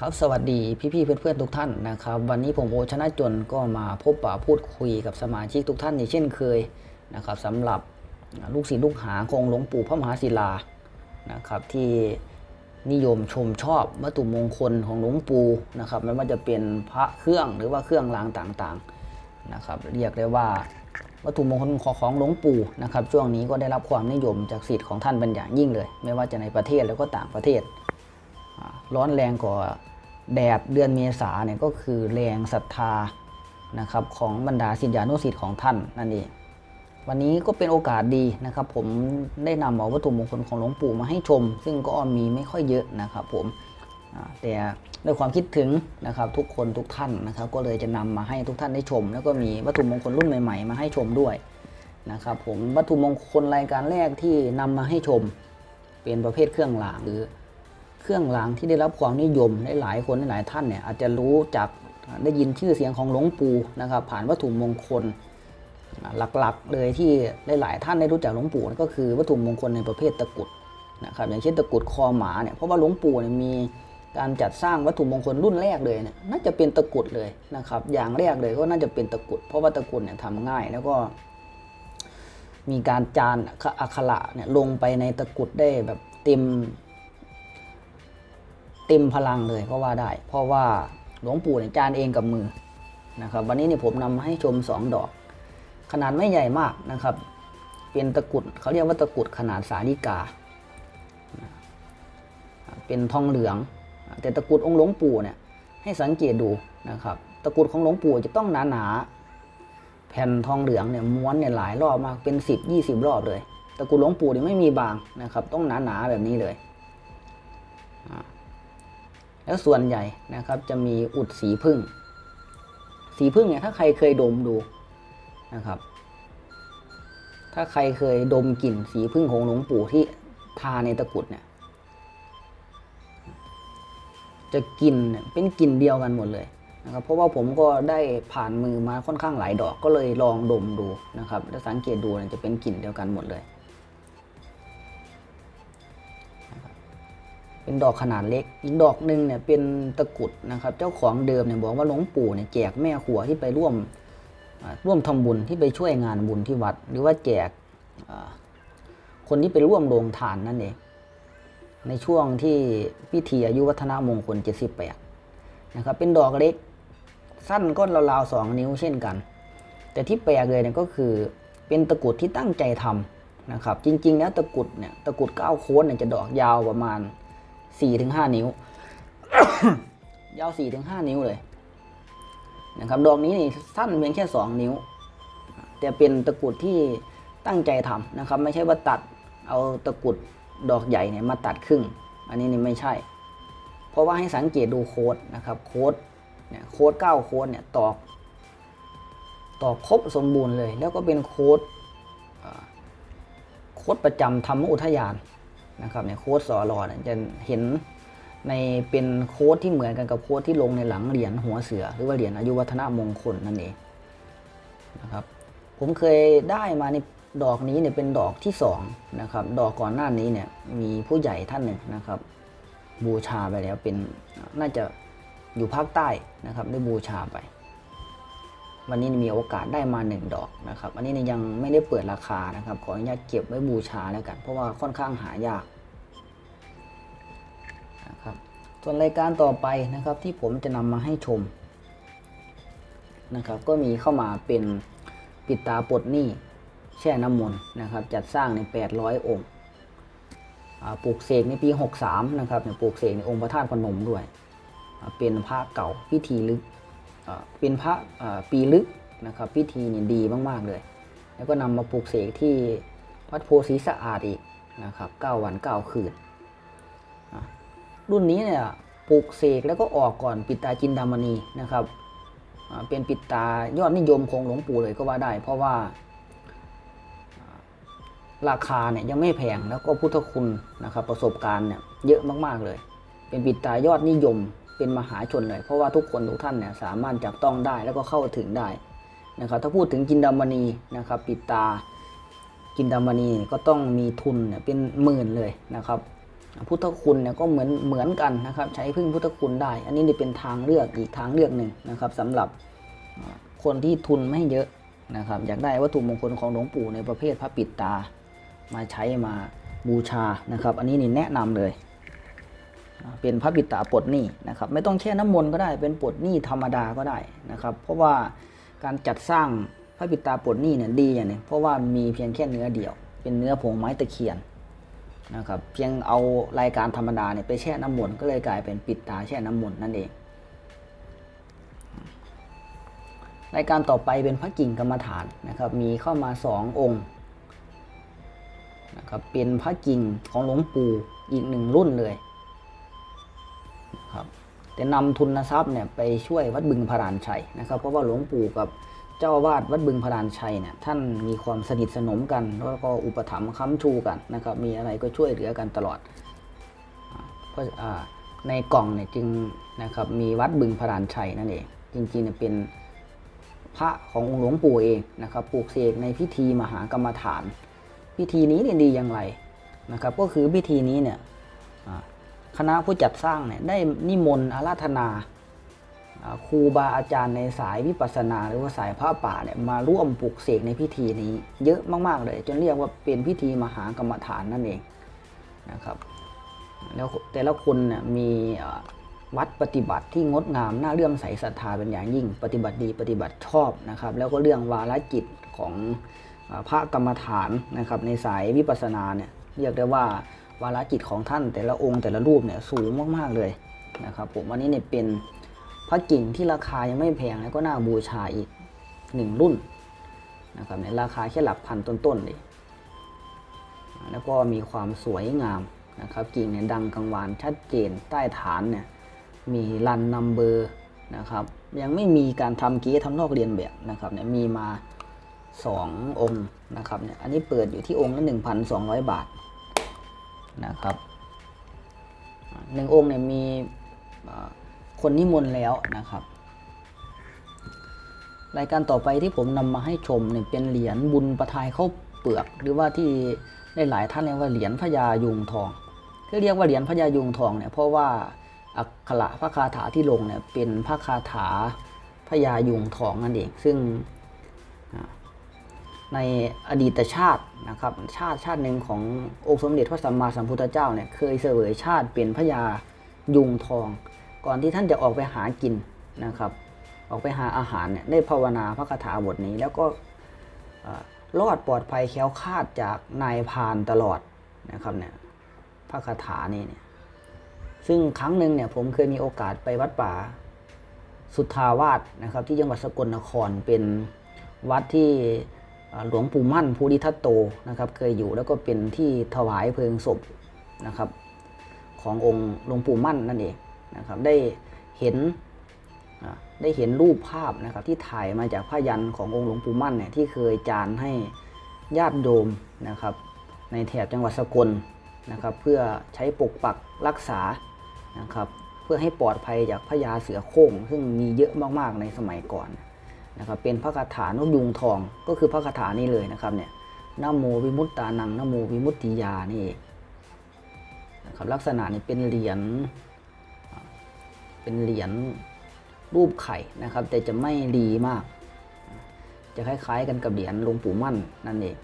ครับสวัสดีพี่ๆเพื่อนๆทุกท่านนะครับ วันนี้ผมโอชนะจนก็มาพบปะพูดคุยกับสมาชิกทุกท่านอย่างเช่นเคยนะครับสำหรับลูกศิษย์ลูกหาของหลวงปู่พระมหาศิลานะครับที่นิยมชมชอบวัตถุมงคลของหลวงปู่นะครับไม่ว่าจะเป็นพระเครื่องหรือว่าเครื่องรางต่างๆนะครับเรียกได้ว่าวัตถุมงคลของหลวงปู่นะครับช่วงนี้ก็ได้รับความนิยมจากศิษย์ของท่านเป็นอย่างยิ่งเลย ไม่ว่าจะในประเทศแล้วก็ต่างประเทศ ร้อนแรงกว่าแดดเดือนเมษาเนี่ยก็คือแรงศรัทธานะครับของบรรดาศิษยานุศิษย์ของท่านนั่นเองวันนี้ก็เป็นโอกาสดีนะครับ ผมได้นำเอาวัตถุมงคลของหลวงปู่มาให้ชม ซึ่งก็มีไม่ค่อยเยอะนะครับผมแต่ด้วยความคิดถึงนะครับทุกคนทุกท่านนะครับ ก็เลยจะนำมาให้ทุกท่านได้ชม แล้วก็มีวัตถุมงคลรุ่นใหม่ๆ มาให้ชมด้วยนะครับผมวัตถุมงคลรายการแรกที่นำมาให้ชม เป็นประเภทเครื่องรางหรือ เครื่องรางที่ได้รับความนิยมหลายคนหลายท่านเนี่ยอาจจะรู้จักได้ยินชื่อเสียงของหลวงปู่นะครับ ผ่านวัตถุมงคลหลักๆ เลยที่หลายๆท่านได้รู้จักหลวงปู่ก็คือวัตถุมงคลในประเภทตะกุดนะครับอย่างเช่นตะกุดคอหมาเนี่ยเพราะว่าหลวงปู่เนี่ยมีการจัดสร้างวัตถุมงคลรุ่นแรกเลยเนี่ยน่าจะเป็นตะกุดเลยนะครับ อย่างแรกเลยก็น่าจะเป็นตะกุด เพราะว่าตะกุดเนี่ยทำง่ายแล้วก็มีการจานอักขระเนี่ยลงไปในตะกุดได้แบบเต็ม เต็มพลังเลยก็ว่าได้ เพราะว่าหลวงปู่เนี่ยจานเองกับมือนะครับ วันนี้เนี่ยผมนำมาให้ชมสองดอก ขนาดไม่ใหญ่มากนะครับ เป็นตะกุดเขาเรียกว่าตะกุดขนาดสาลิกา เป็นทองเหลือง แต่ตะกุดองค์หลวงปู่เนี่ยให้สังเกตดูนะครับ ตะกุดของหลวงปู่จะต้องหนาหนาๆแผ่นทองเหลืองเนี่ยม้วนเนี่ยหลายรอบมากเป็น 10 20 รอบเลย ตะกุดหลวงปู่เนี่ยไม่มีบางนะครับ ต้องหนาหนาๆแบบนี้เลย แล้วส่วนใหญ่นะครับจะมีอุดสีพึ่ง สีพึ่งเนี่ยถ้าใครเคยดมดูนะครับ ถ้าใครเคยดมกลิ่นสีพึ่งของหลวงปู่ที่ทาในตะกรุดเนี่ยจะกลิ่นเนี่ยเป็นกลิ่นเดียวกันหมดเลยนะครับเพราะว่าผมก็ได้ผ่านมือมาค่อนข้างหลายดอกก็เลยลองดมดูนะครับแล้วสังเกตดูเนี่ยจะเป็นกลิ่นเดียวกันหมดเลย เป็นดอกขนาดเล็ก อีกดอกหนึ่งเนี่ยเป็นตะกุดนะครับ เจ้าของเดิมเนี่ยบอกว่าหลวงปู่เนี่ยแจกแม่ครัวที่ไปร่วมร่วมทำบุญที่ไปช่วยงานบุญที่วัด หรือว่าแจกคนที่ไปร่วมโรงทานนั่นเองในช่วงที่พิธีอายุวัฒนมงคล 78 นะครับ เป็นดอกเล็ก สั้นก้นราวๆสองนิ้วเช่นกัน แต่ที่แปลกเลยเนี่ยก็คือเป็นตะกุดที่ตั้งใจทำนะครับ จริงๆแล้วตะกุดเนี่ยตะกุดเก้าโค้ดเนี่ยจะดอกยาวประมาณ 4-5 นิ้ว ยาว 4-5 นิ้วเลยนะครับดอกนี้นี่สั้นเพียงแค่ 2 นิ้ว แต่เป็นตะกรุดที่ตั้งใจทำนะครับ ไม่ใช่ว่าตัดเอาตะกรุดดอกใหญ่เนี่ยมาตัดครึ่ง อันนี้นี่ไม่ใช่ เพราะว่าให้สังเกตดูโค้ดนะครับโค้ดเนี่ยโค้ดเก้าโค้ดเนี่ยตอกตอกครบสมบูรณ์เลย แล้วก็เป็นโค้ดโค้ดประจำธรรมอุทยาน นะครับเนี่ยโค้ดสอรอเนี่ยจะเห็นในเป็นโค้ดที่เหมือนกันกับโค้ดที่ลงในหลังเหรียญหัวเสือ หรือว่าเหรียญอายุวัฒนมงคลนั่นเองนะครับผมเคยได้มาในดอกนี้เนี่ยเป็นดอกที่สองนะครับดอกก่อนหน้านี้เนี่ยมีผู้ใหญ่ท่านหนึ่งนะครับ บูชาไปแล้วเป็นน่าจะอยู่ภาคใต้นะครับได้บูชาไป วันนี้มีโอกาสได้มาหนึ่งดอกนะครับ อันนี้ยังไม่ได้เปิดราคานะครับ ขออนุญาตเก็บไว้บูชาแล้วกัน เพราะว่าค่อนข้างหายากนะครับส่วนรายการต่อไปนะครับที่ผมจะนำมาให้ชมนะครับ ก็มีเข้ามาเป็นปิดตาปลดหนี้แช่น้ำมนต์นะครับ จัดสร้างใน 800 องค์ปลูกเสกในปี 63 นะครับปลูกเสกในองค์พระธาตุพนมด้วย เป็นพระเก่าพิธีลึก เป็นพระปีลึกนะครับพิธีนี่ดีมาก ๆ เลย แล้วก็นำมาปลูกเสกที่วัดโพธิสะอาดอีกนะครับ9วัน9คืน รุ่นนี้เนี่ยปลูกเสกแล้วก็ออกก่อนปิดตาจินดามณีนะครับเป็นปิดตายอดนิยมของหลวงปู่เลยก็ว่าได้ เพราะว่าอ่าราคาเนี่ยยังไม่แพงแล้วก็พุทธคุณนะครับประสบการณ์เนี่ยเยอะมากๆเลย เป็นปิดตายอดนิยม เป็นมหาชนเลย เพราะว่าทุกคนทุกท่านเนี่ยสามารถจับต้องได้แล้วก็เข้าถึงได้นะครับถ้าพูดถึงจินดามณีนะครับปิดตาจินดามณีเนี่ยก็ต้องมีทุนเนี่ยเป็นหมื่นเลยนะครับ พุทธคุณเนี่ยก็เหมือนเหมือนกันนะครับ ใช้พึ่งพุทธคุณได้ อันนี้เป็นทางเลือกอีกทางเลือกหนึ่งนะครับสำหรับคนที่ทุนไม่เยอะนะครับ อยากได้วัตถุมงคลของหลวงปู่ในประเภทพระปิดตามาใช้มาบูชานะครับ อันนี้นี่แนะนำเลย เป็นพระปิดาปลดหนี้นะครับ ไม่ต้องแช่น้ำมนต์ก็ได้ เป็นปลดหนี้ธรรมดาก็ได้นะครับ เพราะว่าการจัดสร้างพระปิดาปลดหนี้เนี่ยดีอย่างนึงเพราะว่ามีเพียงแค่เนื้อเดียว เป็นเนื้อผงไม้ตะเคียนนะครับ เพียงเอารายการธรรมดาเนี่ยไปแช่น้ำมนต์ก็เลยกลายเป็นปิดตาแช่น้ำมนต์นั่นเองรายการต่อไปเป็นพระกิ่งกรรมฐานนะครับ มีเข้ามาสององค์นะครับ เป็นพระกิ่งของหลวงปู่อีกหนึ่งรุ่นเลย ครับแต่นำทุนทรัพย์เนี่ยไปช่วยวัดบึงพระรานชัยนะครับ เพราะว่าหลวงปู่กับเจ้าวาดวัดบึงพระรานชัยเนี่ยท่านมีความสนิทสนมกันแล้วก็อุปถัมภ์ค้ำชูกันนะครับมีอะไรก็ช่วยเหลือกันตลอดเพราะในกล่องเนี่ยจึงนะครับมีวัดบึงพระรานชัยนั่นเองจริงๆเนี่ยเป็นพระขององค์หลวงปู่เองนะครับปลูกเสกในพิธีมหากรรมฐาน พิธีนี้เนี่ยดีอย่างไรนะครับ ก็คือพิธีนี้เนี่ย คณะผู้จัดสร้างเนี่ยได้นิมนต์อาราธนาครูบาอาจารย์ในสายวิปัสสนาหรือว่าสายพระป่าเนี่ยมาร่วมปลูกเสกในพิธีนี้ เยอะมากๆเลย จนเรียกว่าเป็นพิธีมหากรรมฐานนั่นเองนะครับแล้วแต่ละคนเนี่ยมีวัดปฏิบัติที่งดงามน่าเลื่อมใสศรัทธาเป็นอย่างยิ่ง ปฏิบัติดีปฏิบัติชอบนะครับ แล้วก็เรื่องวาระจิตของพระกรรมฐานนะครับในสายวิปัสสนาเนี่ยเรียกได้ว่า วาระจิตของท่านแต่ละองค์แต่ละรูปเนี่ยสูงมากๆเลยนะครับผมอันนี้เนี่ยเป็นพระกิ่งที่ราคายังไม่แพงแล้วก็น่าบูชาอีกหนึ่งรุ่นนะครับในราคาแค่หลักพันต้นๆเลยแล้วก็มีความสวยงามนะครับกิ่งเนี่ยดังกังวานชัดเจนใต้ฐานเนี่ยมีรันนัมเบอร์นะครับยังไม่มีการทำเกี้ทำนอกเรียนแบบนะครับเนี่ยมีมา 2 องค์นะครับเนี่ยอันนี้เปิดอยู่ที่องค์ละ1,200 บาท นะครับหนึ่งองค์เนี่ยมีคนนิมนต์แล้วนะครับ รายการต่อไปที่ผมนำมาให้ชมเนี่ยเป็นเหรียญบุญประทายเข้าเปลือก หรือว่าที่ได้หลายท่านเรียกว่าเหรียญพญายุงทองที่เรียกว่าเหรียญพญายุงทองเนี่ยเพราะว่าอักขระพระคาถาที่ลงเนี่ยเป็นพระคาถาพญายุงทองนั่นเอง ซึ่ง ในอดีตชาตินะครับชาติชาติหนึ่งขององค์สมเด็จพระสัมมาสัมพุทธเจ้าเนี่ยเคยเสวยชาติเป็นพญายุงทอง ก่อนที่ท่านจะออกไปหากินนะครับ ออกไปหาอาหารเนี่ยได้ภาวนาพระคาถาบทนี้ แล้วก็รอดปลอดภัยแคล้วคลาดจากนายพานตลอดนะครับเนี่ยพระคาถานี่เนี่ยซึ่งครั้งหนึ่งเนี่ยผมเคยมีโอกาสไปวัดป่าสุทธาวาสนะครับ ที่จังหวัดสกลนครเป็นวัดที่ หลวงปู่มั่นภูริทัตโตนะครับเคยอยู่แล้วก็เป็นที่ถวายเพลิงศพนะครับขององค์หลวงปู่มั่นนั่นเองนะครับได้เห็นได้เห็นรูปภาพนะครับที่ถ่ายมาจากผ้ายันขององค์หลวงปู่มั่นเนี่ยที่เคยจานให้ญาติโยมนะครับในแถบจังหวัดสกลนะครับเพื่อใช้ปกปักรักษานะครับเพื่อให้ปลอดภัยจากพญาเสือโคร่งซึ่งมีเยอะมากๆในสมัยก่อน นะครับเป็นพระคาถานกยุงทองก็คือพระคาถานี้เลยนะครับเนี่ยนโมวิมุตตานังนโมวิมุตติยานี่เองนะครับลักษณะนี้เป็นเหรียญเป็นเหรียญรูปไข่นะครับ แต่จะไม่ดีมาก จะคล้ายๆกันกับเหรียญหลวงปู่มั่นนั่นเอง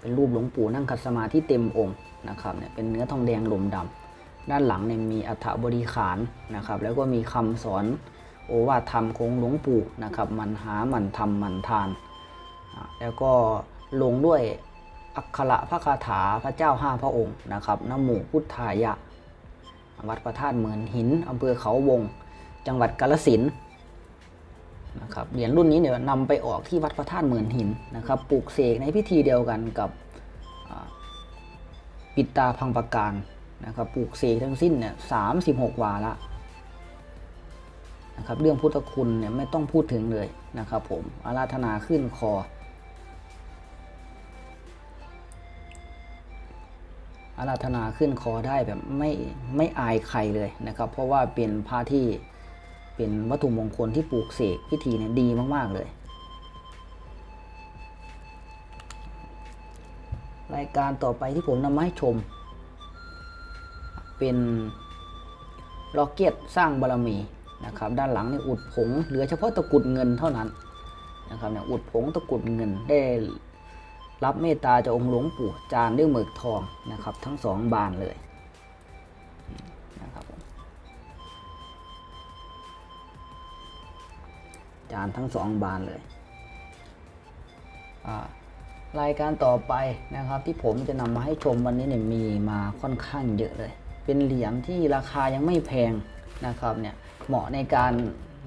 เป็นรูปหลวงปู่นั่งคัดสมาธิเต็มองค์นะครับเนี่ยเป็นเนื้อทองแดงลมดำด้านหลังเนี่ยมีอัฐบริขารนะครับ แล้วก็มีคำสอน โอวาทธรรมของหลวงปู่นะครับมันหามันทำมันทาน แล้วก็ลงด้วยอักขระพระคาถาพระเจ้าห้าพระองค์นะครับนโมพุทธายะ วัดพระธาตุเหมือนหินอำเภอเขาวง จังหวัดกาลสินนะครับเหรียญรุ่นนี้เนี่ยนำไปออกที่วัดพระธาตุเหมือนหินนะครับปลูกเสกในพิธีเดียวกันกับปิดตาพังประการนะครับปลูกเสกทั้งสิ้นเนี่ยสามสิบหกวาระ นะครับเรื่องพุทธคุณเนี่ยไม่ต้องพูดถึงเลยนะครับผมอาราธนาขึ้นคออาราธนาขึ้นคอได้แบบไม่ไม่อายใครเลยนะครับ เพราะว่าเป็นพระที่เป็นวัตถุมงคลที่ปลูกเสกพิธีเนี่ยดีมาก ๆ เลย รายการต่อไปที่ผมนำมาให้ชม เป็นล็อกเก็ตสร้างบารมี นะครับ ด้านหลังนี่อุดผงเหลือเฉพาะตะกุดเงินเท่านั้นนะครับเนี่ยอุดผงตะกุดเงินได้รับเมตตาจากองค์หลวงปู่จานด้วยหมึกทองนะครับ ทั้งสองบานเลยนะครับจานทั้งสองบานเลยอ่ารายการต่อไปนะครับ ที่ผมจะนำมาให้ชมวันนี้เนี่ยมีมาค่อนข้างเยอะเลย เป็นเหรียญที่ราคายังไม่แพงนะครับเนี่ย เหมาะในการ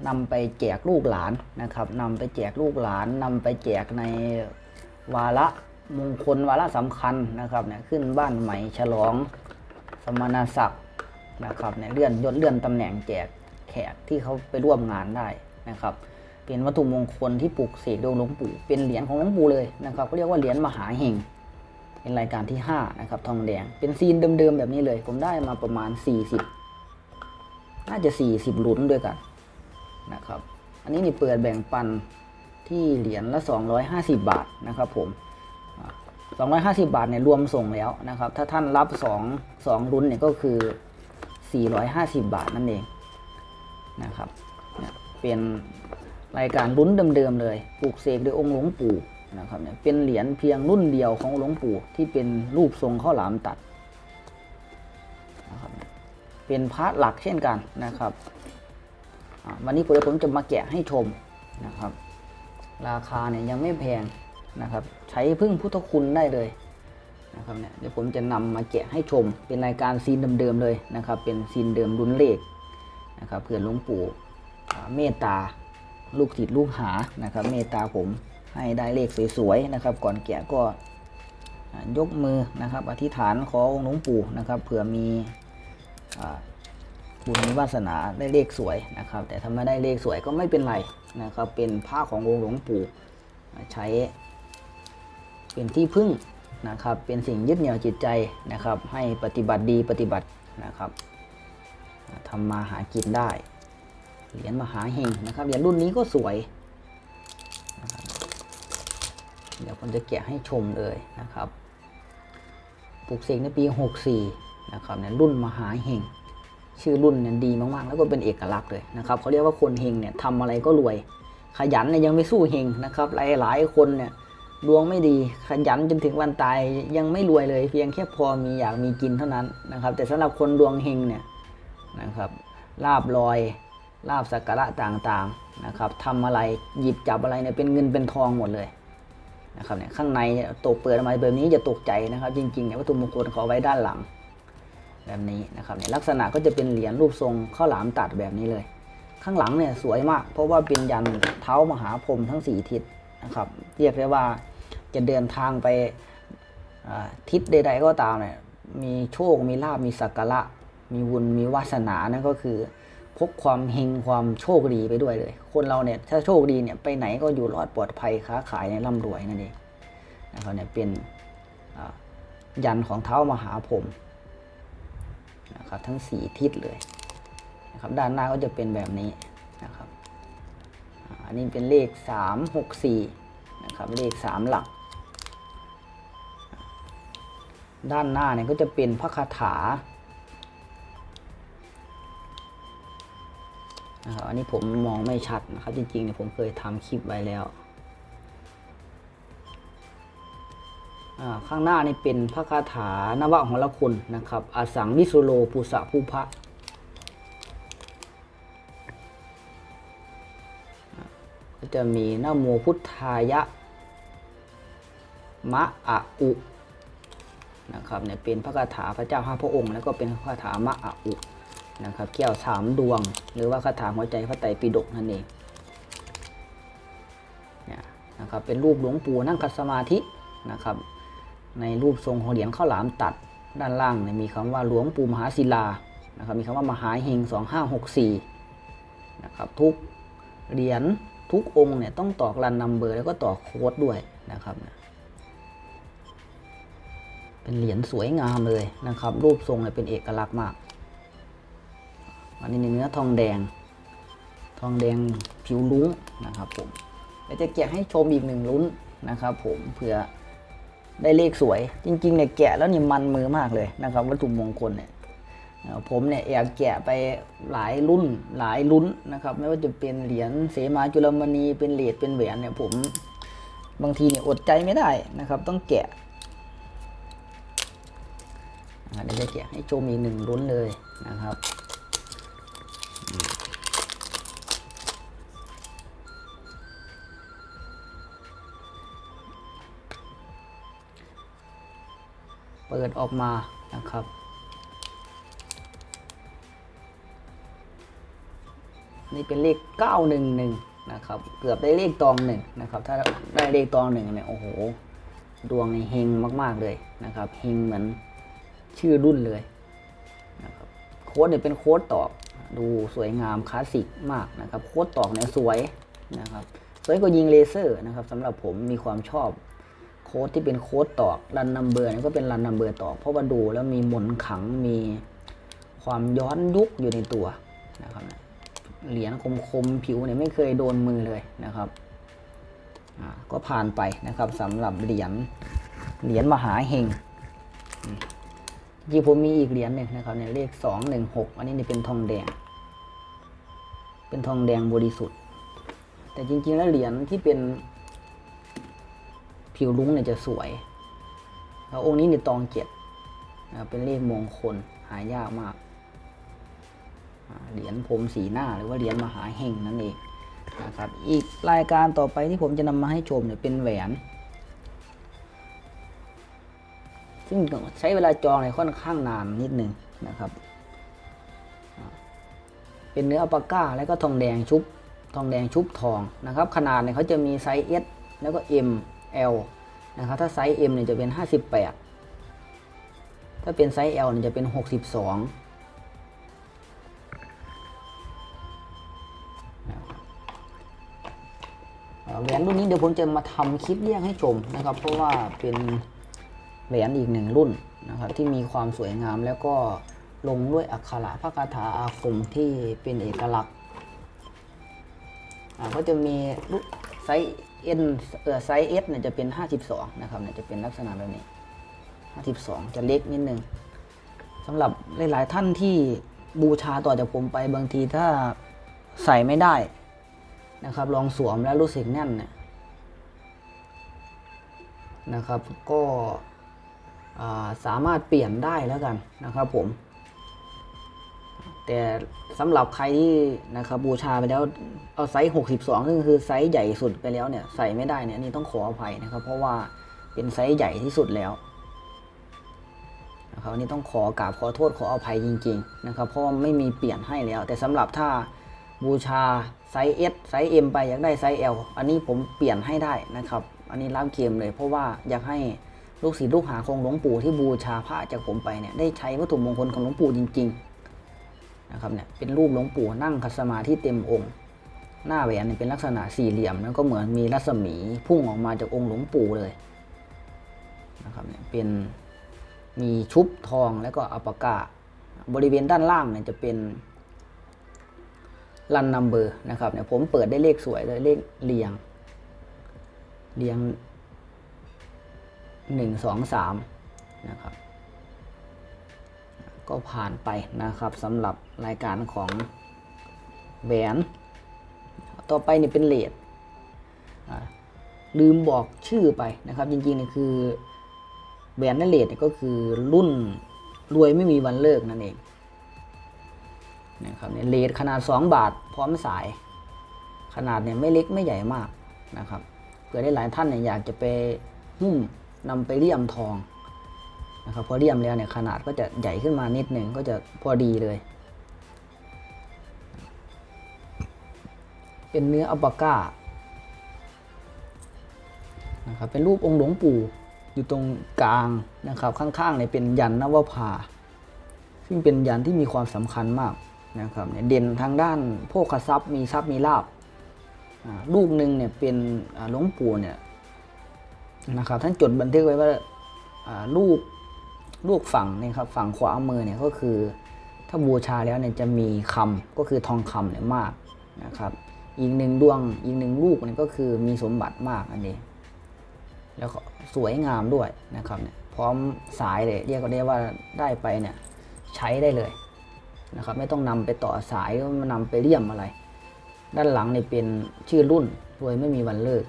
นำไปแจกลูกหลานนะครับนำไปแจกลูกหลานนำไปแจกในวาระมงคลวาระสำคัญนะครับเนี่ยขึ้นบ้านใหม่ฉลองสมณศักดิ์นะครับเนี่ยเลื่อนยศเลื่อนตำแหน่งแจกแขกที่เขาไปร่วมงานได้นะครับเป็นวัตถุมงคลที่ปลูกเสกโดยหลวงปู่เป็นเหรียญของหลวงปู่เลยนะครับเขาเรียกว่าเหรียญมหาเฮงเป็นรายการที่5นะครับทองแดงเป็นซีนเดิมๆแบบนี้เลย ผมได้มาประมาณ 40 น่าจะ 40 หลุนด้วยกันนะครับ อันนี้นี่เปิดแบ่งปันที่เหรียญละ 250 บาทนะครับผม 250 บาทเนี่ยรวมส่งแล้วนะครับ ถ้าท่านรับ 2 2ลุ้นเนี่ยก็คือ 450 บาทนั่นเองนะครับ เป็นรายการลุ้นเดิมๆเลย ปลูกเสกโดยองค์หลวงปู่นะครับเนี่ย เป็นเหรียญเพียงรุ่นเดียวของหลวงปู่ที่เป็นรูปทรงข้าวหลามตัด เป็นพาระหลักเช่นกันนะครับ วันนี้ผมผมจะมาแกะให้ชมนะครับ ราคาเนี่ยยังไม่แพงนะครับ ใช้พึ่งพุทธคุณได้เลยนะครับเนี่ยเดี๋ยวผมจะนำมาแกะให้ชม เป็นรายการซีนเดิมๆเลยนะครับ เป็นซีนเดิมรุ่นเลขนะครับเพื่อหลวงปู่เมตตาลูกศิษย์ลูกหานะครับ เมตตาผมให้ได้เลขสวยๆนะครับ ก่อนแกะก็อ่ายกมือนะครับ อธิษฐานขอองค์หลวงปู่นะครับเผื่อมี บุญมีวาสนาได้เลขสวยนะครับ แต่ถ้าไม่ได้เลขสวยก็ไม่เป็นไรนะครับ เป็นผ้าขององค์หลวงปู่ใช้ เป็นที่พึ่งนะครับ เป็นสิ่งยึดเหนี่ยวจิตใจนะครับ ให้ปฏิบัติดีปฏิบัตินะครับทำมาหากินได้เหรียญมหาเฮงนะครับเหรียญรุ่นนี้ก็สวยเดี๋ยวผมจะแกะให้ชมเลยนะครับ ปลูกเสกในปี 64 นะครับในรุ่นมหาเฮงชื่อรุ่นเนี่ยดีมากๆ แล้วก็เป็นเอกลักษณ์เลยนะครับเขาเรียกว่าคนเฮงเนี่ยทำอะไรก็รวย ขยันเนี่ยยังไม่สู้เฮงนะครับหลายหลายๆคนเนี่ยดวงไม่ดีขยันจนถึงวันตายยังไม่รวยเลย เพียงแค่พอมีอยากมีกินเท่านั้นนะครับ แต่สำหรับคนดวงเฮงเนี่ยนะครับลาบลอยลาบสักการะต่างๆนะครับทำอะไรหยิบจับอะไรเนี่ยเป็นเงินเป็นทองหมดเลยนะครับเนี่ยข้างในตกเปิดออกมาแบบนี้จะตกใจนะครับ จริงๆเนี่ยวัตถุมงคลเขอาไว้ด้านหลัง แบบนี้นะครับเนี่ยลักษณะก็จะเป็นเหรียญรูปทรงข้าวหลามตัดแบบนี้เลย ข้างหลังเนี่ยสวยมาก เพราะว่าเป็นยันเท้ามหาพรหมทั้งสี่ทิศนะครับ เรียกได้ว่าจะเดินทางไปทิศใด ๆ ก็ตามเนี่ยมีโชคมีลาบมีสักการะมีบุญมีวาสนานั่นก็คือพกความเฮงความโชคดีไปด้วยเลย คนเราเนี่ยถ้าโชคดีเนี่ยไปไหนก็อยู่รอดปลอดภัยค้าขายในร่ำรวยนั่นเองนะครับเนี่ยเป็นยันของเท้ามหาพรหม นะครับทั้ง 4 ทิศเลยนะครับด้านหน้าก็จะเป็นแบบนี้นะครับอันนี้เป็นเลข 3 6 4นะครับเลข 3 หลัก ด้านหน้าเนี่ยก็จะเป็นพระคาถานะครับอันนี้ผมมองไม่ชัดนะครับจริงๆเนี่ยผมเคยทำคลิปไว้แล้ว ข้างหน้านี่เป็นพระคาถานวะของละคุณนะครับอสังวิสุโลปุสะภูพะก็จะมีนโมพุทธายะ มะอะอุนะครับเนี่ยเป็นพระคาถาพระเจ้าห้าพระองค์ แล้วก็เป็นคาถามะอะอุนะครับแก้วสามดวง หรือว่าคาถาหัวใจพระไตรปิฎกนั่นเองเนี่ยนะครับเป็นรูปหลวงปู่นั่งคัดสมาธินะครับ ในรูปทรงของเหรียญข้าวหลามตัดด้านล่างเนี่ยมีคำว่าหลวงปู่มหาศิลานะครับมีคำว่ามหาเฮง2564นะครับทุกเหรียญทุกองค์เนี่ยต้องตอกรันนัมเบอร์แล้วก็ต่อกโค้ดด้วยนะครับเป็นเหรียญสวยงามเลยนะครับ รูปทรงเนี่ยเป็นเอกลักษณ์มากอันนี้เนื้อทองแดง ทองแดงผิวลุ้งนะครับผมเดี๋ยวจะแกะให้ชมอีกหนึ่งลุ้นนะครับผมเผื่อ ได้เลขสวย จริงๆเนี่ยแกะแล้วนี่มันมือมากเลยนะครับ วัตถุมงคลเนี่ยผมเนี่ยแอบแกะไปหลายรุ่นหลายลุ้นนะครับ ไม่ว่าจะเป็นเหรียญเสมาจุลมณีเป็นเหรียญเป็นแหวนเนี่ยผมบางทีเนี่ยอดใจไม่ได้นะครับ ต้องแกะเดี๋ยวจะแกะให้ชมอีกหนึ่งลุ้นเลยนะครับ ปิดออกมานะครับ นี่เป็นเลข 911 นะครับ เกือบได้เลขตองหนึ่งนะครับ ถ้าได้เลขตองหนึ่งเนี่ย โอ้โห ดวงนี่เฮงมากๆเลยนะครับ เฮงเหมือนชื่อรุ่นเลยนะครับ โค้ดเนี่ยเป็นโค้ดตอก ดูสวยงามคลาสสิกมากนะครับ โค้ดตอกเนี่ยสวยนะครับ สวยกว่ายิงเลเซอร์นะครับสำหรับผมมีความชอบ โค้ดที่เป็นโค้ดตอกรันนัมเบอร์นี่ก็เป็นรันนัมเบอร์ตอกเพราะว่าดูแล้วมีมนขังมีความย้อนยุคอยู่ในตัวนะครับเหรียญคมๆผิวเนี่ยไม่เคยโดนมือเลยนะครับก็ผ่านไปนะครับสำหรับเหรียญเหรียญมหาเฮงอืมจริงๆผมมีอีกเหรียญหนึ่งนะครับเนี่ยเลขสองหนึ่งหกอันนี้เนี่ยเป็นทองแดง เป็นทองแดงบริสุทธิ์ แต่จริงๆแล้วเหรียญที่เป็น ผิวลุ้งเนี่ยจะสวย แล้วองค์นี้เนี่ยตองเจ็ดนะเป็นเลขมงคลหายากมาก เหรียญผมสีหน้าหรือว่าเหรียญมหาเฮงนั่นเองนะครับ อีกรายการต่อไปที่ผมจะนำมาให้ชมเนี่ยเป็นแหวน ซึ่งใช้เวลาจองเนี่ยค่อนข้างนานนิดหนึ่งนะครับ เป็นเนื้ออัปาก้าแล้วก็ทองแดงชุบทองแดงชุบทองนะครับ ขนาดเนี่ยเขาจะมีไซส์ S แล้วก็ M L นะครับถ้าไซส์ M เนี่ยจะเป็น 58 ถ้าเป็นไซส์ L เนี่ยจะเป็น 62เอ่อแหวนรุ่นนี้เดี๋ยวผมจะมาทำคลิปเรียกให้ชมนะครับ เพราะว่าเป็นแหวนอีกหนึ่งรุ่นนะครับที่มีความสวยงามแล้วก็ลงด้วยอักขระพระคาถาอาคมที่เป็นเอกลักษณ์ก็จะมีรูปไซส์ เออไซส์ S เนี่ยจะเป็น 52 นะครับเนี่ยจะเป็นลักษณะแบบนี้ 52 จะเล็กนิดนึงสำหรับหลาย ๆ ท่านที่บูชาต่อจากผมไปบางทีถ้าใส่ไม่ได้นะครับ ลองสวมแล้วรู้สึกแน่นเนี่ยนะครับ ก็สามารถเปลี่ยนได้แล้วกันนะครับผม แต่สำหรับใครที่นะครับบูชาไปแล้วเอาไซส์ 62 ซึ่งคือไซส์ใหญ่สุดไปแล้วเนี่ยใส่ไม่ได้เนี่ยอันนี่ต้องขออภัยนะครับ เพราะว่าเป็นไซส์ใหญ่ที่สุดแล้วนะครับอันนี้ต้องขอกราบขอโทษขออภัยจริง ๆ นะครับ เพราะว่าไม่มีเปลี่ยนให้แล้ว แต่สำหรับถ้าบูชาไซส์ S ไซส์ M ไปอยากได้ไซส์ L อันนี้ผมเปลี่ยนให้ได้นะครับ อันนี้รับเกมเลย เพราะว่าอยากให้ลูกศิษย์ลูกหาของหลวงปู่ที่บูชาพระจากผมไปเนี่ยได้ใช้วัตถุมงคลของหลวงปู่จริง ๆ นะครับเนี่ยเป็นรูปหลวงปู่นั่งคัสมาธิเต็มองค์ หน้าแหวนเนี่ยเป็นลักษณะสี่เหลี่ยมแล้วก็เหมือนมีรัศมีพุ่งออกมาจากองค์หลวงปู่เลยนะครับเนี่ยเป็นมีชุบทองแล้วก็อัปกาบริเวณด้านล่างเนี่ยจะเป็นรันนัมเบอร์นะครับเนี่ยผมเปิดได้เลขสวยเลยเลขเรียงเรียงหนึ่งสองสามนะครับ ก็ผ่านไปนะครับสำหรับรายการของแหวน ต่อไปนี่เป็นเลดลืมบอกชื่อไปนะครับ จริงๆนี่คือแหวนและเลดก็คือรุ่นรวยไม่มีวันเลิกนั่นเองนะครับเนี่ยเลทขนาด 2 บาทพร้อมสาย ขนาดเนี่ยไม่เล็กไม่ใหญ่มากนะครับเผื่อได้หลายท่านเนี่ยอยากจะไปหุ้มนำไปเลี่ยมทอง นะครับพอเลี่ยมแล้วเนี่ยขนาดก็จะใหญ่ขึ้นมานิดหนึ่งก็จะพอดีเลย เป็นเนื้ออัลปาก้านะครับเป็นรูปองค์หลวงปู่อยู่ตรงกลางนะครับข้างๆเนี่ยเป็นยันนวภาซึ่งเป็นยันที่มีความสำคัญมากนะครับเนี่ยเด่นทางด้านโภคทรัพย์มีทรัพย์มีลาบลูกหนึ่งเนี่ยเป็นหลวงปู่เนี่ยนะครับท่านจดบันทึกไว้ว่าลูก ลูกฝั่งเนี่ยครับฝั่งขวามือเนี่ยก็คือ ถ้าบูชาแล้วเนี่ยจะมีคำก็คือทองคำเนี่ยมากนะครับ อีกหนึ่งดวงอีกหนึ่งลูกเนี่ยก็คือมีสมบัติมากอันนี้ แล้วก็สวยงามด้วยนะครับเนี่ยพร้อมสายเลยเรียกก็ได้ว่าได้ไปเนี่ยใช้ได้เลยนะครับไม่ต้องนำไปต่อสายว่านำไปเลี่ยมอะไร ด้านหลังเนี่ยเป็นชื่อรุ่นรวยไม่มีวันเลิก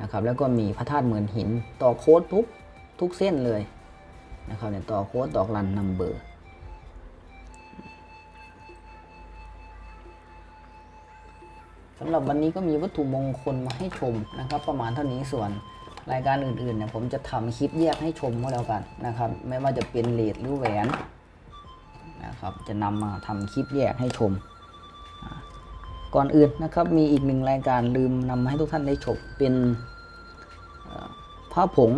นะครับแล้วก็มีพระธาตุเหมือนหิน ต่อโค้ดทุก ทุกเส้นเลยนะครับเนี่ยต่อโค้ดตอกรันนัมเบอร์สำหรับวันนี้ก็มีวัตถุมงคลมาให้ชมนะครับ ประมาณเท่านี้ส่วนรายการอื่นๆเนี่ยผมจะทำคลิปแยกให้ชมก็แล้วกันนะครับ ไม่ว่าจะเป็นเลดหรือแหวนนะครับจะนำมาทำคลิปแยกให้ชม ก่อนอื่นนะครับมีอีกหนึ่งรายการลืมนำมาให้ทุกท่านได้ชมเป็นเอ่อพระผง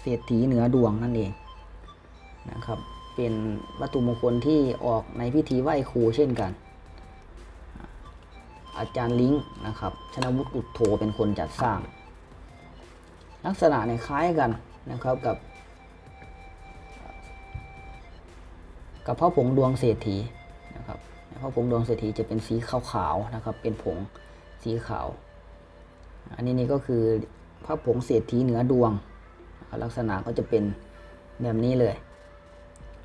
เศรษฐีเหนือดวงนั่นเองนะครับ เป็นวัตถุมงคลที่ออกในพิธีไหว้ครูเช่นกัน อาจารย์ลิงก์นะครับ ชนวุฒิอุดโทเป็นคนจัดสร้าง ลักษณะเนี่ยคล้ายกันนะครับกับ กับพระผงดวงเศรษฐีนะครับพระผงดวงเศรษฐีจะเป็นสีขาวๆนะครับ เป็นผงสีขาว อันนี้นี่ก็คือพระผงเศรษฐีเหนือดวง ลักษณะก็จะเป็นแบบนี้เลย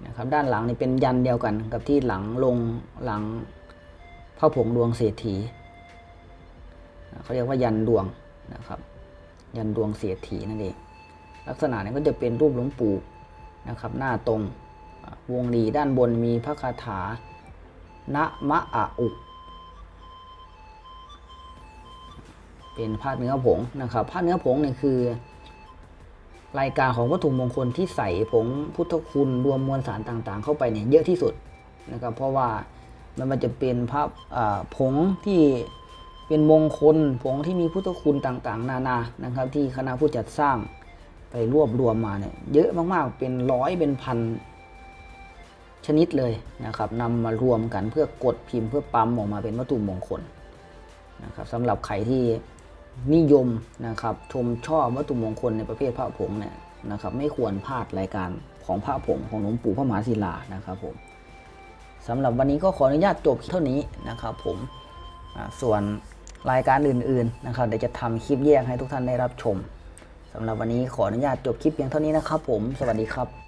นะครับด้านหลังนี่เป็นยันเดียวกันกับที่หลังลงหลังพระผงดวงเศรษฐีเขาเรียกว่ายันดวงนะครับ ยันดวงเศรษฐีนั่นเองลักษณะนี้ก็จะเป็นรูปหลวงปู่นะครับ หน้าตรงวงรีด้านบนมีพระคาถานะมะอะอุ เป็นผ้าเนื้อผงนะครับผ้าเนื้อผงเนี่ยคือ รายการของวัตถุมงคลที่ใส่ผงพุทธคุณรวมมวลสารต่างๆ เข้าไปเนี่ยเยอะที่สุดนะครับเพราะว่ามันมันจะเป็นพระอ่าผงที่เป็นมงคลผงที่มีพุทธคุณต่างๆ นานานะครับ ที่คณะผู้จัดสร้างไปรวบรวมมาเนี่ยเยอะมากๆเป็นร้อยเป็นพันชนิดเลยนะครับนำมารวมกันเพื่อกดพิมพ์เพื่อปั๊มออกมาเป็นวัตถุมงคลนะครับสำหรับใครที่ นิยมนะครับชมชอบวัตถุมงคลในประเภทพระผงเนี่ยนะครับไม่ควรพลาดรายการของพระผงของหลวงปู่พระมหาศิลานะครับผมสำหรับวันนี้ก็ขออนุญาตจบเท่านี้นะครับผมส่วนรายการอื่นๆนะครับเดี๋ยวจะทำคลิปแยกให้ทุกท่านได้รับชมสำหรับวันนี้ขออนุญาตจบคลิปเพียงเท่านี้นะครับผม สวัสดีครับ